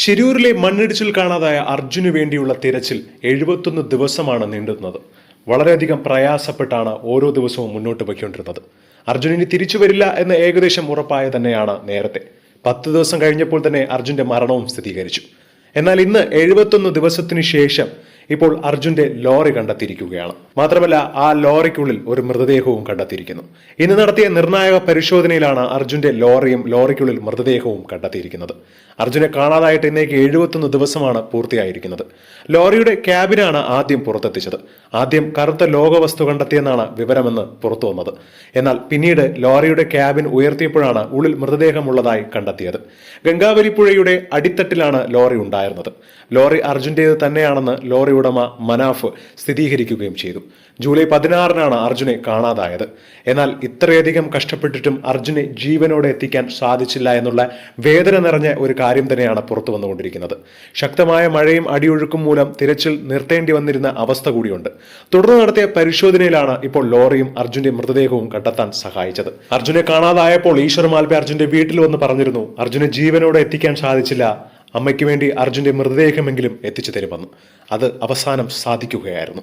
ഷിരൂരിലെ മണ്ണിടിച്ചിൽ കാണാതായ അർജുന് വേണ്ടിയുള്ള തിരച്ചിൽ എഴുപത്തൊന്ന് ദിവസമാണ് നീണ്ടുന്നത് വളരെയധികം പ്രയാസപ്പെട്ടാണ് ഓരോ ദിവസവും മുന്നോട്ട് പോയിക്കൊണ്ടിരുന്നത്. അർജുനിനി തിരിച്ചു വരില്ല എന്ന് ഏകദേശം ഉറപ്പായ തന്നെയാണ് നേരത്തെ. പത്ത് ദിവസം കഴിഞ്ഞപ്പോൾ തന്നെ അർജുന്റെ മരണവും സ്ഥിരീകരിച്ചു. എന്നാൽ ഇന്ന് എഴുപത്തൊന്ന് ദിവസത്തിനു ശേഷം ഇപ്പോൾ അർജുന്റെ ലോറി കണ്ടെത്തിയിരിക്കുകയാണ്. മാത്രമല്ല ആ ലോറിക്കുള്ളിൽ ഒരു മൃതദേഹവും കണ്ടെത്തിയിരിക്കുന്നു. ഇന്ന് നടത്തിയ നിർണായക പരിശോധനയിലാണ് അർജുന്റെ ലോറിയും ലോറിക്കുള്ളിൽ മൃതദേഹവും കണ്ടെത്തിയിരിക്കുന്നത്. അർജുനെ കാണാതായിട്ട് ഇന്നേക്ക് എഴുപത്തൊന്ന് ദിവസമാണ് പൂർത്തിയായിരിക്കുന്നത്. ലോറിയുടെ ക്യാബിനാണ് ആദ്യം പുറത്തെത്തിച്ചത്. ആദ്യം കറുത്ത ലോകവസ്തു കണ്ടെത്തിയെന്നാണ് വിവരമെന്ന് പുറത്തു വന്നത്. എന്നാൽ പിന്നീട് ലോറിയുടെ ക്യാബിൻ ഉയർത്തിയപ്പോഴാണ് ഉള്ളിൽ മൃതദേഹമുള്ളതായി കണ്ടെത്തിയത്. ഗംഗാവലിപ്പുഴയുടെ അടിത്തട്ടിലാണ് ലോറി ഉണ്ടായിരുന്നത്. ലോറി അർജുന്റേത് തന്നെയാണെന്ന് ലോറി ഉടമ മനാഫ് സ്ഥിരീകരിക്കുകയും ചെയ്തു. ജൂലൈ പതിനാറിനാണ് അർജുനെ കാണാതായത്. എന്നാൽ ഇത്രയധികം കഷ്ടപ്പെട്ടിട്ടും അർജുനെ ജീവനോടെ എത്തിക്കാൻ സാധിച്ചില്ല എന്നുള്ള വേദന നിറഞ്ഞ ഒരു കാര്യം തന്നെയാണ് പുറത്തു വന്നുകൊണ്ടിരിക്കുന്നത്. ശക്തമായ മഴയും അടിയൊഴുക്കും മൂലം തിരച്ചിൽ നിർത്തേണ്ടി വന്നിരുന്ന അവസ്ഥ കൂടിയുണ്ട്. തുടർന്ന് നടത്തിയ പരിശോധനയിലാണ് ഇപ്പോൾ ലോറിയും അർജുന്റെ മൃതദേഹവും കണ്ടെത്താൻ സഹായിച്ചത്. അർജുനെ കാണാതായപ്പോൾ ഈശ്വർ മാൽപെ അർജുന്റെ വീട്ടിൽ വന്ന് പറഞ്ഞിരുന്നു അർജുനെ ജീവനോടെ എത്തിക്കാൻ സാധിച്ചില്ല. അമ്മയ്ക്ക് വേണ്ടി അർജുന്റെ മൃതദേഹമെങ്കിലും എത്തിച്ചു തരുമെന്ന്. അത് അവസാനം സാധിക്കുകയായിരുന്നു.